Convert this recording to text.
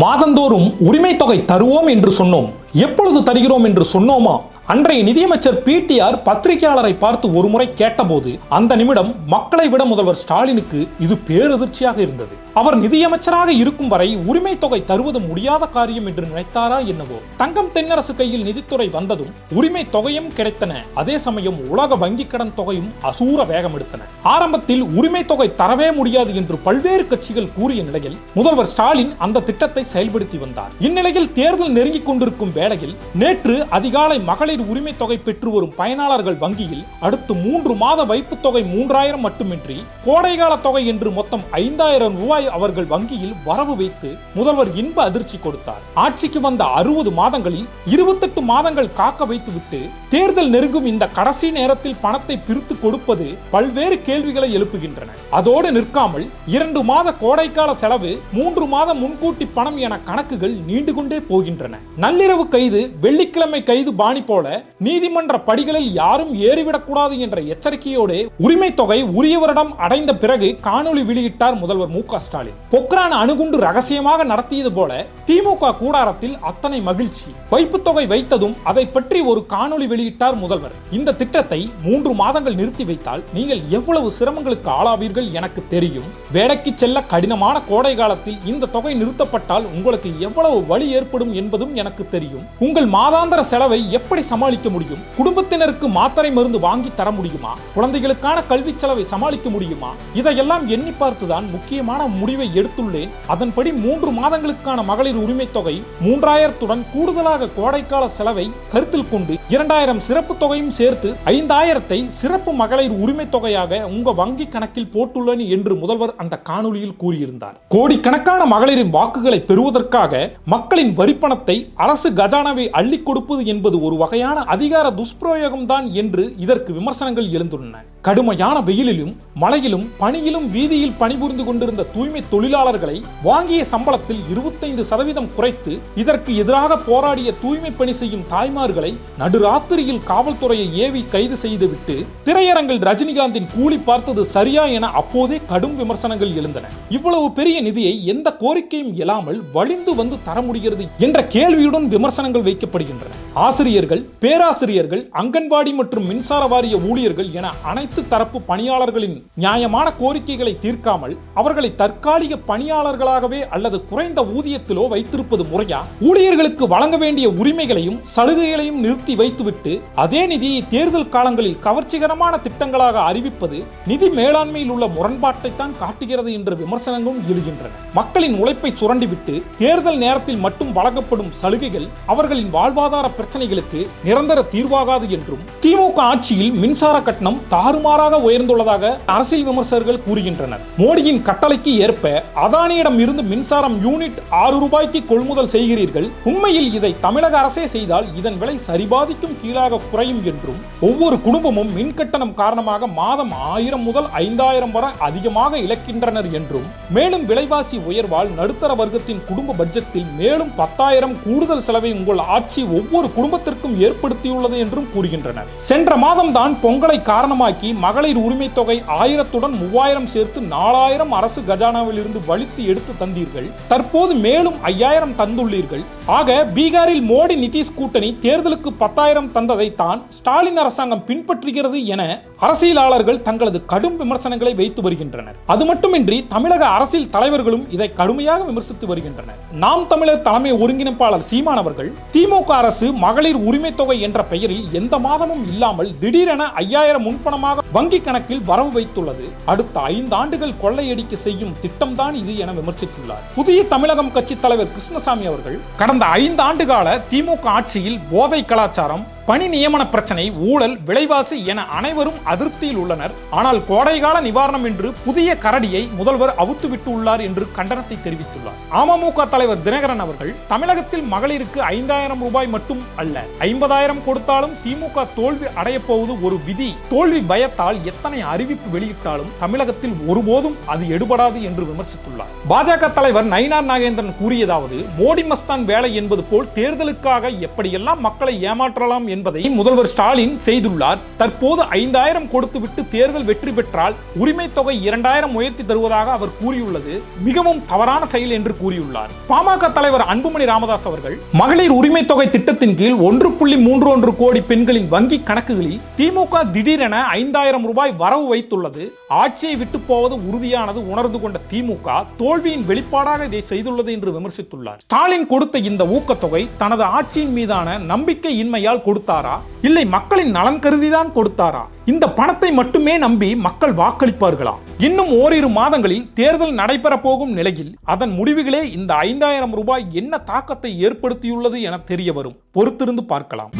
மாதந்தோறும் உரிமை தொகை தருவோம் என்று சொன்னோம். எப்பொழுது தருகிறோம் என்று சொன்னோமா? அன்றைய நிதியமைச்சர் பிடிஆர் பத்திரிகையாளரை பார்த்து ஒருமுறை கேட்டபோது அந்த நிமிடம் மக்களை விட முதல்வர் ஸ்டாலினுக்கு இது பேரதிர்ச்சியாக இருந்தது. அவர் நிதியமைச்சராக இருக்கும் வரை உரிமை தொகை தருவது முடியாத காரியம் என்று நினைத்தாரா என்னவோ? தங்கம் தென்னரசு கையில் நிதித்துறை வந்ததும் உரிமை தொகையும் கிடைத்தன. அதே சமயம் உலக வங்கி கடன் தொகையும் அசூர வேகம் எடுத்தன ஆரம்பத்தில் உரிமை தொகை தரவே முடியாது என்று பல்வேறு கட்சிகள் கூறிய நிலையில் முதல்வர் ஸ்டாலின் அந்த திட்டத்தை செயல்படுத்தி வந்தார். இந்நிலையில் தேர்தல் நெருங்கிக் கொண்டிருக்கும் வேளையில் நேற்று அதிகாலை மகளிர் உரிமை தொகை பெற்று வரும் பயனாளர்கள் வங்கியில் அடுத்து மூன்று மாத வைப்பு தொகை மூன்றாயிரம் மட்டுமின்றி கோடைகால தொகை என்று மொத்தம் ஐந்தாயிரம் ரூபாய் அவர்கள் வங்கியில் வரவு வைத்து முதல்வர் இன்ப அதிர்ச்சி கொடுத்தார். ஆட்சிக்கு வந்த அறுபது மாதங்களில் இருபத்தெட்டு மாதங்கள் காக்க வைத்துவிட்டு தேர்தல் நெருங்கும் இந்த கடைசி நேரத்தில் பணத்தை பிரித்து கொடுப்பது பல்வேறு கேள்விகளை எழுப்புகின்றன. அதோடு நிற்காமல் இரண்டு மாத கோடைக்கால செலவு மூன்று மாத முன்கூட்டி பணம் என கணக்குகள் நீண்டு கொண்டே போகின்றன. நள்ளிரவு கைது வெள்ளிக்கிழமை கைது பாணி போல நீதிமன்ற படிகளில் யாரும் ஏறிவிடக்கூடாது என்ற எச்சரிக்கையோடு உரிமை தொகை உரியவரிடம் அடைந்த பிறகு காணொளி வெளியிட்டார் முதல்வர் மு க ஸ்டாலின். பொக்ரான் அணுகுண்டு ரகசியமாக நடத்தியது போல திமுக கூடாரத்தில் அத்தனை மகிழ்ச்சி. வைப்பு தொகை வைத்ததும் அதை பற்றி ஒரு காணொளி வெளியிட்டார் முதல்வர். இந்த திட்டத்தை மூன்று மாதங்கள் நிறுத்தி வைத்தால் நீங்கள் எவ்வளவு சிரமங்களுக்கு ஆளாவீர்கள் எனக்கு தெரியும். வேலைக்கு செல்ல கடினமான கோடை காலத்தில் இந்த தொகை நிறுத்தப்பட்டால் உங்களுக்கு எவ்வளவு வழி ஏற்படும் என்பதும் எனக்கு தெரியும். உங்கள் மாதாந்திர செலவை எப்படி சமாளிக்க முடியும்? குடும்பத்தினருக்கு மாத்திரை மருந்து வாங்கி தர முடியுமா? குழந்தைகளுக்கான கல்வி செலவை சமாளிக்க முடியுமா? இதையெல்லாம் எண்ணி பார்த்துதான் முக்கியமான முடிவை எடுத்துள்ளேன். அதன்படி மூன்று மாதங்களுக்கான மகளிர் உரிமை தொகை மூன்றாயிரத்துடன் கூடுதலாக கோடைக்கால செலவை கருத்தில் கொண்டு இரண்டாயிரம் சிறப்பு தொகையும் சேர்த்து ஐந்தாயிரத்தை சிறப்பு மகளிர் உரிமை தொகையாக உங்க வங்கி கணக்கில் போட்டுள்ளேன் என்று முதல்வர் அந்த காணொளியில் கூறியிருந்தார். கோடிக்கணக்கான மகளிரின் வாக்குகளை பெறுவதற்காக மக்களின் வரிப்பணத்தை அரசு கஜானாவை அள்ளி கொடுப்பது என்பது ஒரு வகையான அதிகார துஷ்பிரயோகம் தான் என்று இதற்கு விமர்சனங்கள் எழுந்துள்ளன. கடுமையான வெயிலிலும் மழையிலும் பணியிலும் வீதியில் பணிபுரிந்து கொண்டிருந்த தூய்மை தொழிலாளர்களை வாங்கிய சம்பளத்தில் இருபத்தைந்து சதவீதம் குறைத்து இதற்கு எதிராக போராடிய தூய்மை பணி செய்யும் தாய்மார்களை நடுராத்திரியில் காவல்துறையை ஏவி கைது செய்துவிட்டு திரையரங்கில் ரஜினிகாந்தின் கூலி பார்த்தது சரியா என அப்போதே கடும் விமர்சனங்கள் எழுந்தன. இவ்வளவு பெரிய நிதியை எந்த கோரிக்கையும் இல்லாமல் வழிந்து வந்து தர முடிகிறது என்ற கேள்வியுடன் விமர்சனங்கள் வைக்கப்படுகின்றன. ஆசிரியர்கள் பேராசிரியர்கள் அங்கன்வாடி மற்றும் மின்சார வாரிய ஊழியர்கள் என அனைத்து தரப்பு பணியாளர்களின் நியாயமான கோரிக்கைகளை தீர்க்காமல் அவர்களை தற்காலிக பணியாளர்களாகவே அல்லது குறைந்த ஊதியத்திலோ வைத்திருப்பது முறையா? ஊழியர்களுக்கு வழங்க வேண்டிய உரிமைகளையும் சலுகைகளையும் நிறுத்தி வைத்துவிட்டு அதே நிதியை தேர்தல் காலங்களில் கவர்ச்சிகரமான திட்டங்களாக அறிவிப்பது நிதி மேலாண்மையில் உள்ள முரண்பாட்டை தான் காட்டுகிறது என்ற விமர்சனங்களும் எழுகின்றன. மக்களின் உழைப்பை சுரண்டிவிட்டு தேர்தல் நேரத்தில் மட்டும் வழங்கப்படும் சலுகைகள் அவர்களின் வாழ்வாதார பிரச்சனைகளுக்கு நிரந்தர தீர்வாகாது என்றும் திமுக ஆட்சியில் மின்சார கட்டணம் தாறுமாறாக உயர்ந்துள்ளதாக அரசியல் விமர்சகர்கள் கூறுகின்றனர். மோடியின் கட்டளைக்கு ஏற்ப அதானியிடம் இருந்து மின்சாரம் யூனிட் ஆறு ரூபாய்க்கு கொள்முதல் செய்கிறீர்கள். உண்மையில் இதை தமிழக அரசே செய்தால் இதன் விலை சரிபாதிக்கும் கீழாக குறையும் என்றும் ஒவ்வொரு குடும்பமும் மின் கட்டணம் காரணமாக மாதம் ஆயிரம் முதல் ஐந்தாயிரம் வரை அதிகமாக இழக்கின்றனர் என்றும் மேலும் விலைவாசி உயர்வால் நடுத்தர வர்க்கத்தின் குடும்ப பட்ஜெட்டில் மேலும் பத்தாயிரம் கூடுதல் செலவை உங்கள் ஆட்சி ஒவ்வொரு குடும்பத்திற்கும் ஏற்படுத்தியுள்ளது என்றும் கூறுகின்றனர். சென்ற மாதம் தான் பொங்கலை காரணமாக்கி மகளிர் உரிமை தொகை ஆயிரத்துடன் மூவாயிரம் சேர்த்து நாலாயிரம் அரசு கஜானாவில் இருந்து வலித்து எடுத்து தந்தீர்கள். தற்போது மேலும் ஐயாயிரம் தந்துள்ளீர்கள். ஆக பீகாரில் மோடி நிதிஷ் கூட்டணி தேர்தலுக்கு பத்தாயிரம் தந்ததை தான் ஸ்டாலின் அரசாங்கம் பின்பற்றுகிறது என அரசியலாளர்கள் தங்களது கடும் விமர்சனங்களை வைத்து வருகின்றனர். அது மட்டுமின்றி தமிழக அரசியல் தலைவர்களும் இதை கடுமையாக விமர்சித்து வருகின்றனர். நாம் தமிழர் தலைமை ஒருங்கிணைப்பாளர் சீமானவர்கள் திமுக அரசு மகளிர் உரிமை தொகை என்ற பெயரில் எந்த மாதமும் இல்லாமல் திடீரென ஐயாயிரம் முன்பணமாக வங்கி கணக்கில் வரவு வைத்துள்ளது. அடுத்த ஐந்து ஆண்டுகள் கொள்ளையடிக்க செய்யும் திட்டம்தான் இது என விமர்சித்துள்ளார். புதிய தமிழகம் கட்சி தலைவர் கிருஷ்ணசாமி அவர்கள் கடந்த ஐந்து ஆண்டு கால திமுக ஆட்சியில் போதை கலாச்சாரம் பணி நியமன பிரச்சனை ஊழல் விலைவாசி என அனைவரும் அதிருப்தியில் உள்ளனர். ஆனால் கோடைகால நிவாரணம் என்று புதிய கரடியை முதல்வர் அவுத்துவிட்டு உள்ளார் என்று கண்டனத்தை தெரிவித்துள்ளார். அமமுக தலைவர் தினகரன் அவர்கள் தமிழகத்தில் மகளிருக்கு ஐந்தாயிரம் ரூபாய் மட்டும் அல்ல ஐம்பதாயிரம் கொடுத்தாலும் திமுக தோல்வி அடையப் போவது ஒரு விதி. தோல்வி பயத்தால் எத்தனை அறிவிப்பு வெளியிட்டாலும் தமிழகத்தில் ஒருபோதும் அது எடுபடாது என்று விமர்சித்துள்ளார். பாஜக தலைவர் நயினார் நாகேந்திரன் கூறியதாவது மோடி மஸ்தான் வேலை என்பது போல் தேர்தலுக்காக எப்படியெல்லாம் மக்களை ஏமாற்றலாம் என்று என்பதை முதல்வர் ஸ்டாலின் செய்துள்ளார். தற்போது ஐந்தாயிரம் கொடுத்துவிட்டு தேர்தல் வெற்றி பெற்றால் உரிமை தொகை இரண்டாயிரம் உயர்த்தி தருவதாக அவர் கூறியுள்ளது. மிகவும் தவறான செயல் என்று கூறியுள்ளார். பாமக தலைவர் அன்புமணி ராமதாஸ் அவர்கள் மகளிர் உரிமை தொகை திட்டத்தின் கீழ் ஒன்று புள்ளி மூன்று ஒன்று கோடி பெண்களின் வங்கி கணக்குகளில் திமுக திடீரென ஐந்தாயிரம் ரூபாய் வரவு வைத்துள்ளது. ஆட்சியை விட்டு போவது உறுதியானது உணர்ந்து கொண்ட திமுக தோல்வியின் வெளிப்பாடாக இதை செய்துள்ளது என்று விமர்சித்துள்ளார். ஸ்டாலின் கொடுத்த இந்த ஊக்கத்தொகை தனது ஆட்சியின் மீதான நம்பிக்கை இன்மையால் கொடுத்த கொடுத்தாரா? இல்லை மக்களின் நலன் கருதிதான் கொடுத்தாரா? இந்த பணத்தை மட்டுமே நம்பி மக்கள் வாக்களிப்பார்களா? இன்னும் ஓரிரு மாதங்களில் தேர்தல் நடைபெற போகும் நிலையில் அதன் முடிவுகளே இந்த ஐந்தாயிரம் ரூபாய் என்ன தாக்கத்தை ஏற்படுத்தியுள்ளது என தெரிய வரும் பொறுத்திருந்து பார்க்கலாம்.